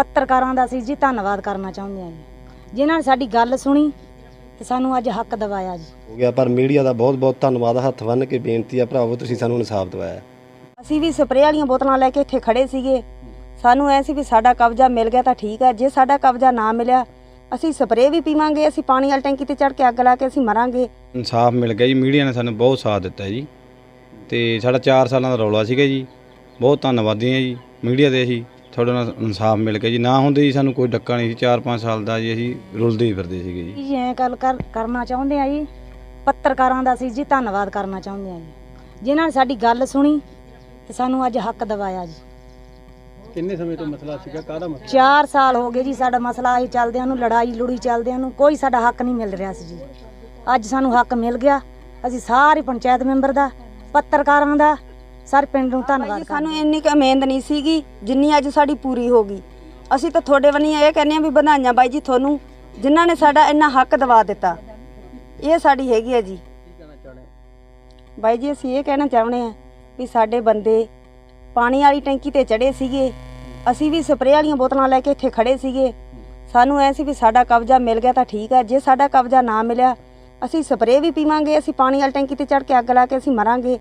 ਪੱਤਰਕਾਰਾਂ ਦਾ ਅਸੀਂ ਜੀ ਧੰਨਵਾਦ ਕਰਨਾ ਚਾਹੁੰਦੇ ਹਾਂ ਜੀ। ਜਿਨ੍ਹਾਂ ਨੇ ਸਾਡੀ ਗੱਲ ਸੁਣੀ ਤੇ ਸਾਨੂੰ ਅੱਜ ਹੱਕ ਦਿਵਾਇਆ ਜੀ। ਹੋ ਗਿਆ ਪਰ ਮੀਡੀਆ ਦਾ ਬਹੁਤ ਬਹੁਤ ਧੰਨਵਾਦ ਹੱਥ ਬੰਨ੍ਹ ਕੇ ਬੇਨਤੀ ਆ ਭਰਾਵੋ ਤੁਸੀਂ ਸਾਨੂੰ ਇਨਸਾਫ ਦਿਵਾਇਆ। ਅਸੀਂ ਵੀ ਸਪਰੇਅ ਵਾਲੀਆਂ ਬੋਤਲਾਂ ਲੈ ਕੇ ਇੱਥੇ ਖੜੇ ਸੀਗੇ। ਸਾਨੂੰ ਐ ਸੀ ਵੀ ਸਾਡਾ ਕਬਜ਼ਾ ਮਿਲ ਗਿਆ ਤਾਂ ਠੀਕ ਹੈ ਜੇ ਸਾਡਾ ਕਬਜ਼ਾ ਨਾ ਮਿਲਿਆ ਅਸੀਂ ਸਪਰੇਅ ਵੀ ਪੀਵਾਂਗੇ ਅਸੀਂ ਪਾਣੀ ਵਾਲੀ ਟੈਂਕੀ ਤੇ ਚੜ ਕੇ ਅੱਗ ਲਾ ਕੇ ਅਸੀਂ ਮਰਾਂਗੇ। ਇਨਸਾਫ ਮਿਲ ਗਿਆ ਜੀ ਮੀਡੀਆ ਨੇ ਸਾਨੂੰ ਬਹੁਤ ਸਾਥ ਦਿੱਤਾ ਜੀ। ਤੇ ਸਾਡਾ 4 ਸਾਲਾਂ ਦਾ ਰੌਲਾ ਸੀਗਾ ਜੀ। ਬਹੁਤ ਧੰਨਵਾਦੀ ਹਾਂ ਜੀ ਮੀਡੀਆ ਦੇ ਅਸੀਂ। ਤੁਹਾਡੇ ਨਾਲ ਇਨਸਾਫ ਮਿਲ ਗਿਆ ਜੀ। ਨਾ ਹੁੰਦੇ ਜੀ ਸਾਨੂੰ ਕੋਈ ਡੱਕਾ ਨਹੀਂ ਸੀ 4-5 ਸਾਲ ਦਾ ਜੀ ਅਸੀਂ ਰੁਲਦੇ ਹੀ ਫਿਰਦੇ ਸੀਗੇ ਜੀ। ਜੀ ਐਂ ਗੱਲ ਕਰ ਕਰਨਾ ਚਾਹੁੰਦੇ ਆ ਜੀ। ਪੱਤਰਕਾਰਾਂ ਦਾ ਅਸੀਂ ਜੀ ਧੰਨਵਾਦ ਕਰਨਾ ਚਾਹੁੰਦੇ ਆ ਜੀ। ਜਿਨ੍ਹਾਂ ਨੇ ਸਾਡੀ ਗੱਲ ਸੁਣੀ ਤੇ ਸਾਨੂੰ ਅੱਜ ਹੱਕ ਦਿਵਾਇਆ ਜੀ। ਕਿੰਨੇ ਸਮੇਂ ਤੋਂ ਮਸਲਾ ਸੀਗਾ? ਕਾਹਦਾ ਮਸਲਾ? 4 ਸਾਲ ਹੋ ਗਏ ਜੀ ਸਾਡਾ ਮਸਲਾ ਆਹੀ ਚੱਲਦਿਆਂ ਨੂੰ ਲੜਾਈ ਲੁੜੀ ਚੱਲਦਿਆਂ ਨੂੰ ਕੋਈ ਸਾਡਾ ਹੱਕ ਨਹੀਂ ਮਿਲ ਰਿਹਾ ਸੀ ਜੀ। ਅੱਜ ਸਾਨੂੰ ਹੱਕ ਮਿਲ ਗਿਆ। ਅਸੀਂ ਸਾਰੇ ਪੰਚਾਇਤ ਮੈਂਬਰ ਦਾ ਪੱਤਰਕਾਰਾਂ ਦਾ ਸਾਰੇ ਪਿੰਡ ਨੂੰ ਧੰਨਵਾਦ ਸਾਨੂੰ ਇੰਨੀ ਕੁ ਉਮੀਦ ਨਹੀਂ ਸੀਗੀ ਜਿੰਨੀ ਅੱਜ ਸਾਡੀ ਪੂਰੀ ਹੋ ਗਈ। ਅਸੀਂ ਤਾਂ ਤੁਹਾਡੇ ਵੱਲੋਂ ਇਹ ਕਹਿੰਦੇ ਆ ਵੀ ਵਧਾਈਆਂ ਬਾਈ ਜੀ ਤੁਹਾਨੂੰ ਜਿਨ੍ਹਾਂ ਨੇ ਸਾਡਾ ਇੰਨਾ ਹੱਕ ਦਿਵਾ ਦਿੱਤਾ। ਇਹ ਸਾਡੀ ਹੈਗੀ ਹੈ ਜੀ। ਬਾਈ ਜੀ ਅਸੀਂ ਇਹ ਕਹਿਣਾ ਚਾਹੁੰਦੇ ਆ ਵੀ ਸਾਡੇ ਬੰਦੇ ਪਾਣੀ ਵਾਲੀ ਟੈਂਕੀ ਤੇ ਚੜੇ ਸੀਗੇ। ਅਸੀਂ ਵੀ ਸਪਰੇਅ ਵਾਲੀਆਂ ਬੋਤਲਾਂ ਲੈ ਕੇ ਇੱਥੇ ਖੜੇ ਸੀਗੇ। ਸਾਨੂੰ ਐ ਸੀ ਵੀ ਸਾਡਾ ਕਬਜ਼ਾ ਮਿਲ ਗਿਆ ਤਾਂ ਠੀਕ ਹੈ ਜੇ ਸਾਡਾ ਕਬਜ਼ਾ ਨਾ ਮਿਲਿਆ ਅਸੀਂ ਸਪਰੇਅ ਵੀ ਪੀਵਾਂਗੇ ਅਸੀਂ ਪਾਣੀ ਵਾਲੀ ਟੈਂਕੀ ਤੇ ਚੜ ਕੇ ਅੱਗ ਲਾ ਕੇ ਅਸੀਂ ਮਰਾਂਗੇ।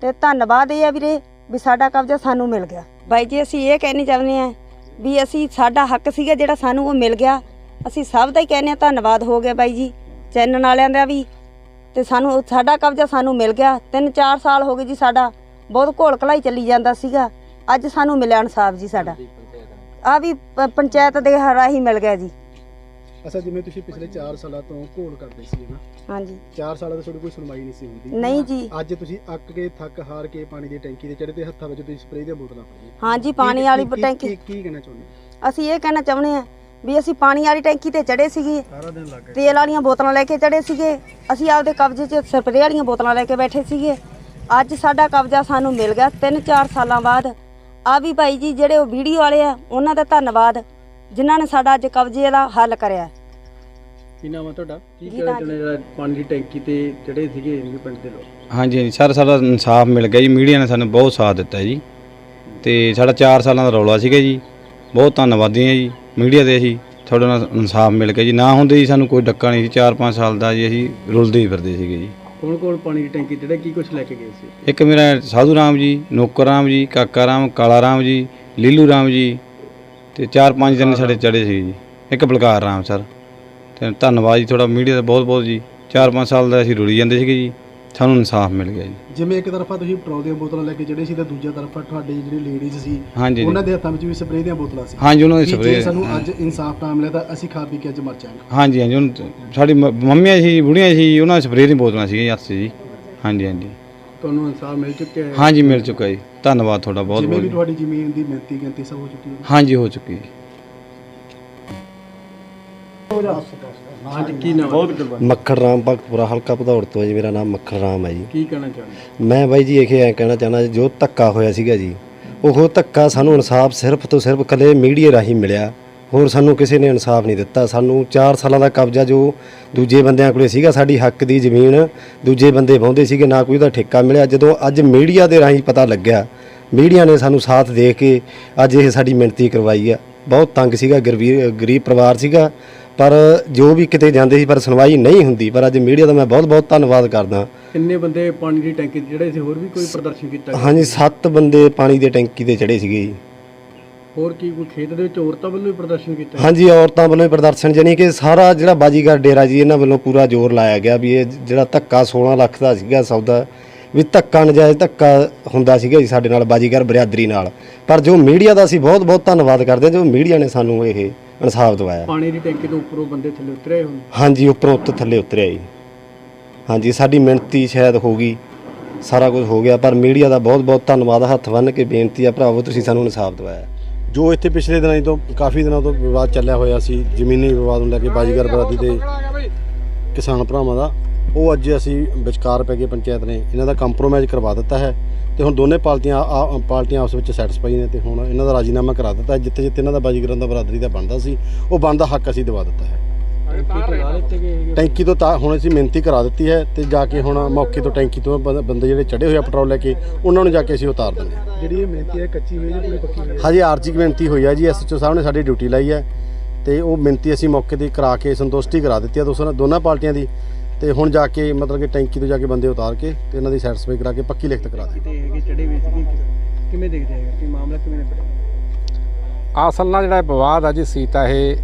ਤੇ ਧੰਨਵਾਦ ਇਹ ਆ ਵੀਰੇ ਵੀ ਸਾਡਾ ਕਬਜ਼ਾ ਸਾਨੂੰ ਮਿਲ ਗਿਆ। ਬਾਈ ਜੀ ਅਸੀਂ ਇਹ ਕਹਿਣੀ ਚਾਹੁੰਦੇ ਆ ਵੀ ਅਸੀਂ ਸਾਡਾ ਹੱਕ ਸੀਗਾ ਜਿਹੜਾ ਸਾਨੂੰ ਉਹ ਮਿਲ ਗਿਆ। ਅਸੀਂ ਸਭ ਦਾ ਹੀ ਕਹਿੰਦੇ ਆ ਧੰਨਵਾਦ ਹੋ ਗਿਆ ਬਾਈ ਜੀ। ਚੈਨਲ ਵਾਲਿਆਂ ਦਾ ਵੀ ਤੇ ਸਾਨੂੰ ਸਾਡਾ ਕਬਜ਼ਾ ਸਾਨੂੰ ਮਿਲ ਗਿਆ। ਤਿੰਨ ਚਾਰ ਸਾਲ ਹੋ ਗਏ ਜੀ ਸਾਡਾ ਬਹੁਤ ਘੋਲ ਘਲਾਈ ਚੱਲੀ ਜਾਂਦਾ ਸੀਗਾ। ਅੱਜ ਸਾਨੂੰ ਮਿਲਿਆ ਇਨਸਾਫ ਜੀ ਸਾਡਾ। ਆ ਵੀ ਪ- ਪੰਚਾਇਤ ਦੇ ਰਾਹੀਂ ਮਿਲ ਗਿਆ ਜੀ। ਅਸਾ ਜਿਵੇਂ ਤੁਸੀਂ ਪਿਛਲੇ 4 ਸਾਲਾਂ ਤੋਂ ਘੋਲ ਕਰਦੇ ਸੀ ਨਾ ਹਾਂਜੀ। 4 ਸਾਲਾਂ ਤੋਂ ਤੁਹਾਡੀ ਕੋਈ ਸੁਣਵਾਈ ਨਹੀਂ ਸੀ ਹੁੰਦੀ। ਨਹੀਂ ਜੀ। ਅੱਜ ਤੁਸੀਂ ਅੱਕ ਕੇ ਥੱਕ ਹਾਰ ਕੇ ਪਾਣੀ ਦੀ ਟੈਂਕੀ ਤੇ ਚੜੇ ਤੇ ਹੱਥਾਂ ਵਿੱਚ ਤੁਸੀਂ ਸਪਰੇਅ ਦੀਆਂ ਬੋਤਲਾਂ ਫੜੀਆਂ ਹਾਂਜੀ ਪਾਣੀ ਵਾਲੀ ਕੀ- ਟੈਂਕੀ। ਕੀ ਕੀ ਕਹਿਣਾ ਚਾਹੁੰਦੇ ਹੋ? ਅਸੀਂ ਇਹ ਕਹਿਣਾ ਚਾਹੁੰਦੇ ਆ ਵੀ ਅਸੀਂ ਪਾਣੀ ਵਾਲੀ ਟੈਂਕੀ ਤੇ ਚੜੇ ਸੀਗੇ। ਸਾਰਾ ਦਿਨ ਲੱਗ ਗਿਆ ਤੇਲ ਵਾਲੀਆਂ ਬੋਤਲਾਂ ਲੈ ਕੇ ਚੜੇ ਸੀਗੇ। ਅਸੀਂ ਆਪਦੇ ਕਬਜ਼ੇ 'ਚ ਸਪਰੇਅ ਵਾਲੀਆਂ ਬੋਤਲਾਂ ਲੈ ਕੇ ਬੈਠੇ ਸੀਗੇ। ਅੱਜ ਸਾਡਾ ਕਬਜ਼ਾ ਸਾਨੂੰ ਮਿਲ ਗਿਆ। 3-4 ਸਾਲਾਂ ਬਾਅਦ ਆ ਵੀ ਭਾਈ ਜੀ ਜਿਹੜੇ ਉਹ ਵੀਡੀਓ ਵਾਲੇ ਆ ਉਹਨਾਂ ਦਾ ਧੰਨਵਾਦ ਜਿਨ੍ਹਾਂ ਨੇ ਸਾਡਾ ਅੱਜ ਕਬਜ਼ੇ ਦਾ ਹੱਲ ਕਰਿਆ। ਕੀ ਨਾਮ ਹੈ ਤੁਹਾਡਾ? ਕੀ ਜੀ, ਕਹਿਣਾ। ਚਾਹੁੰਦੇ ਜਿਹੜਾ ਪਾਣੀ ਦੀ ਟੈਂਕੀ ਤੇ ਚੜੇ ਸੀਗੇ ਇਹ ਪਿੰਡ ਦੇ ਲੋਕ? ਹਾਂਜੀ ਹਾਂਜੀ ਸਰ ਸਾਡਾ ਇਨਸਾਫ ਮਿਲ ਗਿਆ ਜੀ। ਮੀਡੀਆ ਨੇ ਸਾਨੂੰ ਬਹੁਤ ਸਾਥ ਦਿੱਤਾ ਜੀ। ਤੇ ਸਾਡਾ 4 ਸਾਲਾਂ ਦਾ ਰੌਲਾ ਸੀਗਾ ਜੀ। ਬਹੁਤ ਧੰਨਵਾਦੀ ਹਾਂ ਜੀ। ਮੀਡੀਆ ਦੇ ਅਸੀਂ ਤੁਹਾਡੇ ਨਾਲ ਇਨਸਾਫ ਮਿਲ ਗਿਆ ਜੀ। ਨਾ ਹੁੰਦੇ ਜੀ ਸਾਨੂੰ ਕੋਈ ਡੱਕਾ ਨਹੀਂ ਸੀ। 4-5 ਸਾਲ ਦਾ ਜੀ ਅਸੀਂ ਰੁਲਦੇ ਹੀ ਫਿਰਦੇ ਸੀਗੇ ਜੀ। ਕੌਣ ਕੌਣ ਪਾਣੀ ਦੀ ਟੈਂਕੀ ਤੇ ਕੀ ਕੁਝ ਲੈ ਕੇ ਗਏ ਸੀ? ਇੱਕ ਮੇਰਾ ਸਾਧੂ ਰਾਮ ਜੀ ਨੌਕਰ ਰਾਮ ਜੀ ਕਾਕਾ ਰਾਮ ਕਾਲਾ ਰਾਮ ਜੀ ਲੀਲੂ ਰਾਮ ਜੀ ਤੇ ਚਾਰ ਪੰਜ ਜਣੇ ਸਾਡੇ ਚੜੇ ਸੀ ਜੀ। ਇੱਕ ਬਲਕਾਰ ਰਾਮ ਸਰ। ਤੇ ਧੰਨਵਾਦ ਜੀ ਤੁਹਾਡਾ ਮੀਡੀਆ ਦਾ ਬਹੁਤ ਬਹੁਤ ਜੀ। ਚਾਰ ਪੰਜ ਸਾਲ ਦਾ ਅਸੀਂ ਰੁਲੀ ਜਾਂਦੇ ਸੀਗੇ ਜੀ। ਸਾਨੂੰ ਇਨਸਾਫ ਮਿਲ ਗਿਆ ਜੀ। ਜਿਵੇਂ ਇੱਕ ਤਰਫਾ ਤੁਸੀਂ ਪੈਟਰੋਲ ਦੀਆਂ ਬੋਤਲਾਂ ਲੈ ਕੇ ਚੜੇ ਸੀ ਤੇ ਦੂਜਾ ਤਰਫਾ ਤੁਹਾਡੇ ਜਿਹੜੇ ਲੇਡੀਜ਼ ਸੀ ਹਾਂਜੀ ਜੀ। ਉਹਨਾਂ ਦੇ ਹੱਥਾਂ ਵਿੱਚ ਵੀ ਸਪਰੇਅ ਦੀਆਂ ਬੋਤਲਾਂ ਸੀ। ਹਾਂਜੀ ਉਹਨਾਂ ਦੀ ਵੀ ਜੇ ਸਪਰੇਅ ਸਾਨੂੰ ਅੱਜ ਇਨਸਾਫ ਨਾ ਮਿਲਿਆ ਤਾਂ ਅਸੀਂ ਖਾ ਪੀ ਕੇ ਅੱਜ ਮਰ ਜਾਵਾਂਗੇ। ਹਾਂਜੀ ਹਾਂਜੀ ਹੁਣ ਸਾਡੀ ਮ- ਮੰਮੀਆਂ ਸੀ ਬੁੜੀਆਂ ਸੀ ਉਹਨਾਂ ਦੀ ਸਪਰੇਅ ਦੀਆਂ ਬੋਤਲਾਂ ਸੀਗੀਆਂ ਹੱਥ 'ਚ ਜੀ। ਹਾਂਜੀ ਹਾਂਜੀ। ਤੁਹਾਨੂੰ ਇਨਸਾਫ ਮਿਲ ਚੁੱਕਿਆ ਹੈ। ਹਾਂਜੀ ਮਿਲ ਚੁੱਕਾ ਜੀ। ਧੰਨਵਾਦ ਤੁਹਾਡਾ ਬਹੁਤ ਜਿਵੇਂ ਵੀ ਬਹੁਤ ਤੁਹਾਡੀ ਜ਼ਮੀਨ ਦੀ ਮਿਹਨਤੀ ਗਿਣਤੀ ਸਭ ਹੋ ਚੁੱਕੀ ਹੈ। ਹਾਂਜੀ ਹੋ ਚੁੱਕੀ ਜੀ। ਹਾਂਜੀ ਕੀ ਨਾਮ ਹੈ? ਮੱਖਣ ਰਾਮ ਭਗਤਪੁਰਾ ਹਲਕਾ ਭਦੌੜ ਤੋਂ ਹੈ ਜੀ ਮੇਰਾ ਨਾਮ ਮੱਖਣ ਰਾਮ ਹੈ ਜੀ। ਕੀ ਕਹਿਣਾ ਚਾਹੁੰਦੇ ਮੈਂ ਬਾਈ ਜੀ ਇਹ ਐ ਕਹਿਣਾ ਚਾਹਣਾ ਜੋ ਧੱਕਾ ਹੋਇਆ ਸੀਗਾ ਜੀ ਉਹ ਧੱਕਾ ਸਾਨੂੰ ਇਨਸਾਫ ਸਿਰਫ ਤੋਂ ਸਿਰਫ ਕੱਲੇ ਮੀਡੀਆ ਰਾਹੀਂ ਮਿਲਿਆ। ਹੋਰ ਸਾਨੂੰ ਕਿਸੇ ਨੇ ਇਨਸਾਫ ਨਹੀਂ ਦਿੱਤਾ। ਸਾਨੂੰ 4 ਸਾਲਾਂ ਦਾ ਕਬਜ਼ਾ ਜੋ ਦੂਜੇ ਬੰਦਿਆਂ ਕੋਲੇ ਸੀਗਾ ਸਾਡੀ ਹੱਕ ਦੀ ਜ਼ਮੀਨ ਦੂਜੇ ਬੰਦੇ ਵਾਹੁੰਦੇ ਸੀਗੇ ਨਾ ਕੋਈ ਉਹਦਾ ਠੇਕਾ ਮਿਲਿਆ। ਜਦੋਂ ਅੱਜ ਮੀਡੀਆ ਦੇ ਰਾਹੀਂ ਪਤਾ ਲੱਗਿਆ ਮੀਡੀਆ ਨੇ ਸਾਨੂੰ ਸਾਥ ਦੇ ਕੇ ਅੱਜ ਇਹ ਸਾਡੀ ਮਿਹਨਤੀ ਕਰਵਾਈ ਆ। ਬਹੁਤ ਤੰਗ ਸੀਗਾ ਗਰੀਬ ਗਰੀਬ ਪਰਿਵਾਰ ਸੀਗਾ। ਪਰ ਜੋ ਵੀ ਕਿਤੇ ਜਾਂਦੇ ਸੀ ਪਰ ਸੁਣਵਾਈ ਨਹੀਂ ਹੁੰਦੀ। ਪਰ ਅੱਜ ਮੀਡੀਆ ਦਾ ਮੈਂ ਬਹੁਤ ਬਹੁਤ ਧੰਨਵਾਦ ਕਰਦਾ। ਕਿੰਨੇ ਬੰਦੇ ਪਾਣੀ ਦੀ ਟੈਂਕੀ ਤੇ ਜਿਹੜੇ ਸੀ? ਹੋਰ ਵੀ ਕੋਈ ਪ੍ਰਦਰਸ਼ਨ ਕੀਤਾ? ਹਾਂਜੀ ਸੱਤ ਬੰਦੇ ਪਾਣੀ ਦੇ ਟੈਂਕੀ ਤੇ ਚੜੇ ਸੀਗੇ ਜੀ। ਹੋਰ ਕੀ ਕੋਈ ਖੇਤ ਦੇ ਵਿੱਚ ਔਰਤਾਂ ਵੱਲੋਂ ਵੀ ਪ੍ਰਦਰਸ਼ਨ ਕੀਤਾ? ਹਾਂਜੀ ਔਰਤਾਂ ਵੱਲੋਂ ਹੀ ਪ੍ਰਦਰਸ਼ਨ ਜਾਨੀ ਕਿ ਸਾਰਾ ਜਿਹੜਾ ਬਾਜੀਗਰ ਡੇਰਾ ਜੀ ਇਹਨਾਂ ਵੱਲੋਂ ਪੂਰਾ ਜ਼ੋਰ ਲਾਇਆ ਗਿਆ ਵੀ ਇਹ ਜਿਹੜਾ ਧੱਕਾ 16 ਲੱਖ ਦਾ ਸੀਗਾ ਸੌਦਾ ਵੀ ਧੱਕਾ ਨਜਾਇਜ਼ ਧੱਕਾ ਹੁੰਦਾ ਸੀਗਾ ਜੀ ਸਾਡੇ ਨਾਲ ਬਾਜੀਗਰ ਬਰਾਦਰੀ ਨਾਲ। ਪਰ ਜੋ ਮੀਡੀਆ ਦਾ ਅਸੀਂ ਬਹੁਤ ਬਹੁਤ ਧੰਨਵਾਦ ਕਰਦੇ ਹਾਂ ਜੋ ਮੀਡੀਆ ਨੇ ਸਾਨੂੰ ਇਹ ਇਨਸਾਫ ਦਿਵਾਇਆ। ਪਾਣੀ ਦੀ ਟੈਂਕੀ ਤੋਂ ਉੱਪਰੋਂ ਬੰਦੇ ਥੱਲੇ ਉਤਰੇ ਹੋਣ ਹਾਂਜੀ ਉੱਪਰੋਂ ਉੱਤੇ ਥੱਲੇ ਉਤਰਿਆ ਜੀ। ਹਾਂਜੀ ਸਾਡੀ ਮਿਹਨਤੀ ਸ਼ਾਇਦ ਹੋ ਗਈ ਸਾਰਾ ਕੁਝ ਹੋ ਗਿਆ ਪਰ ਮੀਡੀਆ ਦਾ ਬਹੁਤ ਬਹੁਤ ਧੰਨਵਾਦ ਹੱਥ ਬੰਨ੍ਹ ਕੇ ਬੇਨਤੀ ਆ ਭਰਾਵੋ ਤੁਸੀਂ ਸਾਨੂੰ ਇਨਸਾਫ ਦਿਵਾਇਆ। ਜੋ ਇੱਥੇ ਪਿਛਲੇ ਦਿਨਾਂ ਤੋਂ ਕਾਫੀ ਦਿਨਾਂ ਤੋਂ ਵਿਵਾਦ ਚੱਲਿਆ ਹੋਇਆ ਸੀ ਜ਼ਮੀਨੀ ਵਿਵਾਦ ਨੂੰ ਲੈ ਕੇ ਬਾਜੀਗਰ ਬਰਾਦਰੀ ਦੇ ਕਿਸਾਨ ਭਰਾਵਾਂ ਦਾ ਉਹ ਅੱਜ ਅਸੀਂ ਵਿਚਕਾਰ ਪੈ ਗਏ ਪੰਚਾਇਤ ਨੇ ਇਹਨਾਂ ਦਾ ਕੰਪਰੋਮਾਈਜ਼ ਕਰਵਾ ਦਿੱਤਾ ਹੈ। ਤੇ ਹੁਣ ਦੋਨੇ ਪਾਰਟੀਆਂ ਆ- ਪਾਰਟੀਆਂ ਆਪਸ ਵਿੱਚ ਸੈਟੀਸਫਾਈ ਨੇ ਤੇ ਹੁਣ ਇਹਨਾਂ ਦਾ ਰਾਜੀਨਾਮਾ ਕਰਾ ਦਿੱਤਾ। ਜਿੱਥੇ ਜਿੱਥੇ ਇਹਨਾਂ ਦਾ ਬਾਜੀਗਰਾਂ ਦਾ ਬਰਾਦਰੀ ਦਾ ਬਣਦਾ ਸੀ ਉਹ ਬਣਦਾ ਹੱਕ ਅਸੀਂ ਦਿਵਾ ਦਿੱਤਾ ਹੈ। ਟੈਂਕੀ ਤੋਂ ਤਾਂ ਹੁਣ ਅਸੀਂ ਮਿਹਨਤੀ ਕਰਾ ਦਿੱਤੀ ਹੈ ਤੇ ਜਾ ਕੇ ਹੁਣ ਮੌਕੇ ਤੋਂ ਟੈਂਕੀ ਤੋਂ ਬੰ- ਬੰਦੇ ਜਿਹੜੇ ਚੜੇ ਹੋਏ ਆ ਪੈਟਰੋਲ ਲੈ ਕੇ ਉਹਨਾਂ ਨੂੰ ਜਾ ਕੇ ਅਸੀਂ ਉਤਾਰ ਦਿੰਦੇ ਹਾਂ। ਜਿਹੜੀ ਇਹ ਮਿਹਨਤੀ ਹੈ ਕੱਚੀ ਹੋਈ ਹੈ ਜਾਂ ਪੂਰੀ ਪੱਕੀ ਹੋਈ ਹੈ? ਹਜੇ ਆਰਜੀ ਮਿਹਨਤੀ ਹੋਈ ਹੈ ਜੀ ਐਸਐਚਓ ਸਾਹਿਬ ਨੇ ਸਾਡੀ ਡਿਊਟੀ ਲਾਈ ਹੈ ਤੇ ਉਹ ਮਿਹਨਤੀ ਅਸੀਂ ਮੌਕੇ ਤੇ ਕਰਾ ਕੇ ਸੰਤੁਸ਼ਟੀ ਕਰਾ ਦਿੱਤੀ ਹੈ ਦੋਸਤਾਂ ਦੋਨਾਂ ਪਾਰਟੀਆਂ ਦੀ। ਤੇ ਹੁਣ ਜਾ ਕੇ ਮਤਲਬ ਕਿ ਟੈਂਕੀ ਤੋਂ ਜਾ ਕੇ ਬੰਦੇ ਉਤਾਰ ਕੇ ਤੇ ਇਹਨਾਂ ਦੀ ਸੈਟੀਸਫਾਈ ਕਰਾ ਕੇ ਪੱਕੀ ਲਿਖਤ ਕਰਾ ਦਿੱਤੀ ਕਿਤੇ ਹੈਗੇ ਚੜੇ ਹੋਏ ਸੀ ਕਿਵੇਂ ਦੇਖਦੇ ਹੈਗੇ? ਕਿ ਮਾਮਲਾ ਕਿਵੇਂ ਨਿਬੜਿਆ ਅਸਲ ਨਾਲ ਜਿਹੜਾ ਇਹ ਵਿਵਾਦ ਆ ਜੀ ਸੀ ਤਾਂ ਇਹ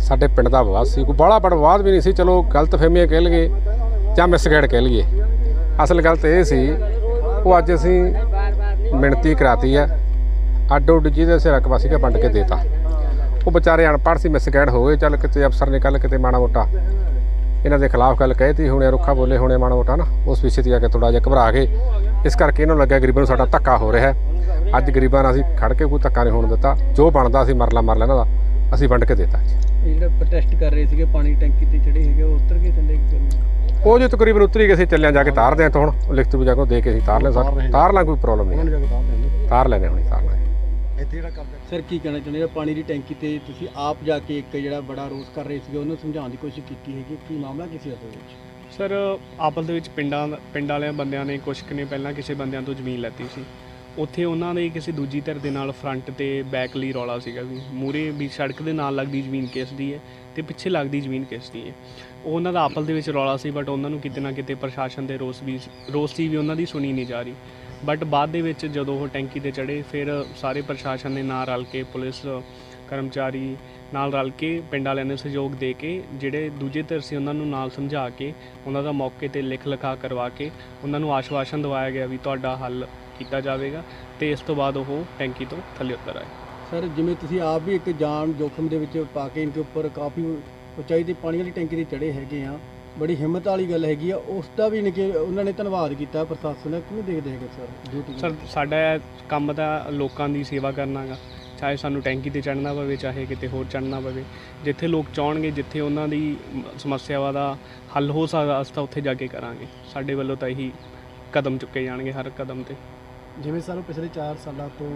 ਸਾਡੇ ਪਿੰਡ ਦਾ ਵਿਵਾਦ ਸੀ। ਕੋਈ ਬੜਾ ਬੜਾ ਵਿਵਾਦ ਵੀ ਨਹੀਂ ਸੀ ਚਲੋ ਗਲਤ ਫਹਿਮੀਆਂ ਕਹਿ ਲਈਏ ਜਾਂ ਮਿਸਗਾਈਡ ਕਹਿ ਲਈਏ। ਅਸਲ ਗੱਲ ਤਾਂ ਇਹ ਸੀ ਉਹ ਅੱਜ ਅਸੀਂ ਮਿਣਤੀ ਕਰਾਤੀ ਆ। ਅੱਡੋ ਅੱਡ ਜਿਹਦੇ ਸਿਰ ਰਕਬਾ ਸੀਗਾ ਵੰਡ ਕੇ ਦੇਤਾ। ਉਹ ਵਿਚਾਰੇ ਅਨਪੜ੍ਹ ਸੀ ਮਿਸਗਾਈਡ ਹੋ ਗਏ ਚੱਲ ਕਿਤੇ ਅਫਸਰ ਨੇ ਕੱਲ ਕਿਤੇ ਮਾੜਾ ਮੋਟਾ ਇਹਨਾਂ ਦੇ ਖਿਲਾਫ ਗੱਲ ਕਹਿਤੀ ਹੁਣੇ ਰੁੱਖਾ ਬੋਲੇ ਹੁਣੇ ਮਾੜਾ ਮੋਟਾ ਨਾ ਉਸ ਵਿਸ਼ੇ ਤੇ ਜਾ ਕੇ ਥੋੜਾ ਜਿਹਾ ਘਬਰਾ ਗਏ। ਇਸ ਕਰਕੇ ਇਹਨਾਂ ਨੂੰ ਲੱਗਿਆ ਗਰੀਬਾਂ ਨੂੰ ਸਾਡਾ ਧੱਕਾ ਹੋ ਰਿਹਾ ਹੈ। ਅੱਜ ਗਰੀਬਾਂ ਨਾਲ ਅਸੀਂ ਖੜ ਕੇ ਕੋਈ ਧੱਕਾ ਨਹੀਂ ਹੋਣ ਦਿੱਤਾ। ਜੋ ਬਣਦਾ ਸੀ ਮਰਲਾ ਮਰ ਲੈਣਾ ਦਾ ਅਸੀਂ ਵੰਡ ਕੇ ਦਿੱਤਾ ਜੀ। ਜਿਹੜਾ ਪ੍ਰੋਟੈਸਟ ਕਰ ਰਹੇ ਸੀਗੇ ਪਾਣੀ ਟੈਂਕੀ ਤੇ ਚੜੇ ਹੈਗੇ ਉਹ ਉਤਰ ਕੇ ਥੱਲੇ ਉਹ ਜੋ ਤਕਰੀਬਨ ਉਤਰੀ ਗਏ ਅਸੀਂ ਚੱਲਿਆ ਜਾ ਕੇ ਤਾਰਦੇ ਹਾਂ ਤਾਂ ਹੁਣ। ਲਿਖਤ ਵੀ ਜਾ ਕੇ ਦੇ ਕੇ ਅਸੀਂ ਤਾਰ ਲੈ ਸਕ ਤਾਰ ਲਾਂ ਕੋਈ ਪ੍ਰੋਬਲਮ ਨਹੀਂ ਤਾਰ ਲੈਣੇ ਹੁਣੀ ਤਾਰ ਇੱਥੇ ਜਿਹੜਾ ਕਬਜ਼ਾ ਸਰ ਕੀ ਕਹਿਣਾ ਚਾਹੁੰਦੇ ਹੋ? ਪਾਣੀ ਦੀ ਟੈਂਕੀ ਤੇ ਤੁਸੀਂ ਆਪ ਜਾ ਕੇ ਇੱਕ ਜਿਹੜਾ ਬੜਾ ਰੋਸ ਕਰ ਰਹੇ ਸੀਗੇ ਉਹਨੂੰ ਸਮਝਾਉਣ ਦੀ ਕੋਸ਼ਿਸ਼ ਕੀਤੀ ਹੈਗੀ। ਕੀ ਮਾਮਲਾ ਕੀ ਸੀ ਅਸਲ ਵਿੱਚ? ਸਰ ਆਪਸ ਦੇ ਵਿੱਚ ਪਿੰਡਾਂ ਪਿੰਡ ਵਾਲਿਆਂ ਬੰਦਿਆਂ ਨੇ ਕੁਛ ਕੁ ਨੇ ਪਹਿਲਾਂ ਕਿਸੇ ਬੰਦਿਆਂ ਤੋਂ ਜ਼ਮੀਨ ਲੈਤੀ ਸੀ। ਉੱਥੇ ਉਹਨਾਂ ਦੇ ਕਿਸੇ ਦੂਜੀ ਧਿਰ ਦੇ ਨਾਲ ਫਰੰਟ ਤੇ ਬੈਕ ਲਈ ਰੌਲਾ ਸੀਗਾ ਵੀ ਮੂਰੇ ਵੀ ਸੜਕ ਦੇ ਨਾਲ ਲੱਗਦੀ ਜ਼ਮੀਨ ਕਿਸ ਦੀ ਹੈ ਤੇ ਪਿੱਛੇ ਲੱਗਦੀ ਜ਼ਮੀਨ ਕਿਸ ਦੀ ਹੈ। ਉਹ ਉਹਨਾਂ ਦਾ ਆਪਸ ਦੇ ਵਿੱਚ ਰੌਲਾ ਸੀ ਬਟ ਉਹਨਾਂ ਨੂੰ ਕਿਤੇ ਨਾ ਕਿਤੇ ਪ੍ਰਸ਼ਾਸਨ ਦੇ ਰੋਸ ਵੀ ਰੋਸ ਸੀ ਵੀ ਉਹਨਾਂ ਦੀ ਸੁਣੀ ਨਹੀਂ ਜਾ ਰਹੀ। ਬਟ ਬਾਅਦ ਦੇ ਵਿੱਚ ਜਦੋਂ ਉਹ ਟੈਂਕੀ ਤੇ ਚੜੇ ਫਿਰ ਸਾਰੇ ਪ੍ਰਸ਼ਾਸਨ ਨੇ ਨਾਲ ਰਲ ਕੇ ਪੁਲਿਸ, ਕਰਮਚਾਰੀ ਨਾਲ ਰਲ ਕੇ ਪਿੰਡ ਵਾਲਿਆਂ ਨੇ ਸਹਿਯੋਗ ਦੇ ਕੇ, ਜਿਹੜੇ ਦੂਜੇ ਧਿਰ ਸੀ ਉਹਨਾਂ ਨੂੰ ਨਾਲ ਸਮਝਾ ਕੇ, ਉਹਨਾਂ ਦਾ ਮੌਕੇ ਤੇ ਲਿਖ ਲਿਖਾ ਕਰਵਾ ਕੇ, ਉਹਨਾਂ ਨੂੰ ਆਸ਼ਵਾਸਨ ਦਵਾਇਆ ਗਿਆ ਵੀ ਤੁਹਾਡਾ ਹੱਲ ਕੀਤਾ ਜਾਵੇਗਾ ਤੇ ਇਸ ਤੋਂ ਬਾਅਦ ਉਹ ਟੈਂਕੀ ਤੋਂ ਥੱਲੇ ਉਤਰ ਆਏ। ਸਰ, ਜਿਵੇਂ ਤੁਸੀਂ ਆਪ ਵੀ ਇੱਕ ਜਾਨ ਜੋਖਮ ਦੇ ਵਿੱਚ ਪਾ ਕੇ ਇਨਕੇ ਉੱਪਰ ਕਾਫੀ ਉਚਾਈ ਤੇ ਪਾਣੀ ਵਾਲੀ ਟੈਂਕੀ ਤੇ ਚੜੇ ਹੈਗੇ ਆ ਬੜੀ ਹਿੰਮਤ ਵਾਲੀ ਗੱਲ ਹੈਗੀ ਆ ਉਸ ਦਾ ਵੀ ਨਿਕੇ ਉਹਨਾਂ ਨੇ ਧੰਨਵਾਦ ਕੀਤਾ ਪ੍ਰਸ਼ਾਸਨ ਦਾ ਕਿਵੇਂ ਦੇਖਦੇ ਹੈਗੇ ਸਰ? ਡਿਊਟੀ ਸਰ ਸਾਡਾ ਇਹ ਕੰਮ ਤਾਂ ਲੋਕਾਂ ਦੀ ਸੇਵਾ ਕਰਨਾਗਾ ਚਾਹੇ ਸਾਨੂੰ ਟੈਂਕੀ ਤੇ ਚੜ੍ਹਨਾ ਪਵੇ ਚਾਹੇ ਕਿਤੇ ਹੋਰ ਚੜ੍ਹਨਾ ਪਵੇ। ਜਿੱਥੇ ਲੋਕ ਚਾਹਣਗੇ ਜਿੱਥੇ ਉਹਨਾਂ ਦੀ ਸਮੱਸਿਆਵਾਂ ਦਾ ਹੱਲ ਹੋ ਸਕਦਾ ਅਸੀਂ ਤਾਂ ਉੱਥੇ ਜਾ ਕੇ ਕਰਾਂਗੇ। ਸਾਡੇ ਵੱਲੋਂ ਤਾਂ ਇਹੀ ਕਦਮ ਚੁੱਕੇ ਜਾਣਗੇ ਹਰ ਕਦਮ ਤੇ। ਜਿਵੇਂ ਉਹ ਪਿਛਲੇ 4 ਸਾਲਾਂ ਤੋਂ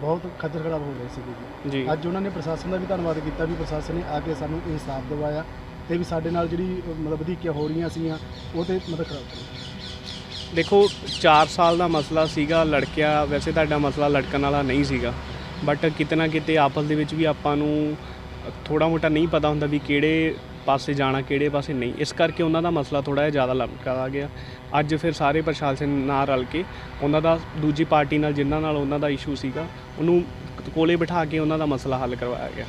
ਬਹੁਤ ਖੱਜਲ ਖਰਾਬ ਹੋ ਗਏ ਸੀਗੇ ਜੀ। ਜੀ। ਅੱਜ ਉਹਨਾਂ ਨੇ ਪ੍ਰਸ਼ਾਸਨ ਦਾ ਵੀ ਧੰਨਵਾਦ ਕੀਤਾ ਵੀ ਪ੍ਰਸ਼ਾਸਨ ਨੇ ਆ ਕੇ ਸਾਨੂੰ ਇਨਸਾਫ ਦਿਵਾਇਆ। ਤੇ ਵੀ ਸਾਡੇ ਨਾਲ ਜਿਹੜੀ ਮਤਲਬ ਵਧੀਕੀਆਂ ਹੋ ਰਹੀਆਂ ਸੀਗੀਆਂ, ਉਹ ਤੇ ਮਦਦ ਕਰਾਓ ਦੇਖੋ 4 ਸਾਲ ਦਾ ਮਸਲਾ ਸੀਗਾ, ਲੜਕਿਆ, ਵੈਸੇ ਤੁਹਾਡਾ ਮਸਲਾ ਲੜਕਣ ਵਾਲਾ ਨਹੀਂ ਸੀਗਾ ਬਟ ਕਿਤੇ ਨਾ ਕਿਤੇ ਆਪਸ ਦੇ ਵਿੱਚ ਵੀ ਆਪਾਂ ਨੂੰ ਥੋੜਾ ਮੋਟਾ ਨਹੀਂ ਪਤਾ ਹੁੰਦਾ ਵੀ ਕਿਹੜੇ ਪਾਸੇ ਜਾਣਾ, ਕਿਹੜੇ ਪਾਸੇ ਨਹੀਂ। ਇਸ ਕਰਕੇ ਉਹਨਾਂ ਦਾ ਮਸਲਾ ਥੋੜਾ ਜਿਹਾ ਜ਼ਿਆਦਾ ਲੰਕਾ ਗਿਆ। ਅੱਜ ਫਿਰ ਸਾਰੇ ਪ੍ਰਸ਼ਾਸਨ ਨਾਲ ਰਲ ਕੇ ਉਹਨਾਂ ਦਾ, ਦੂਜੀ ਪਾਰਟੀ ਨਾਲ, ਜਿਨ੍ਹਾਂ ਨਾਲ ਉਹਨਾਂ ਦਾ ਇਸ਼ੂ ਸੀਗਾ, ਉਹਨੂੰ ਕੋਲੇ ਬਿਠਾ ਕੇ ਉਹਨਾਂ ਦਾ ਮਸਲਾ ਹੱਲ ਕਰਵਾਇਆ ਗਿਆ।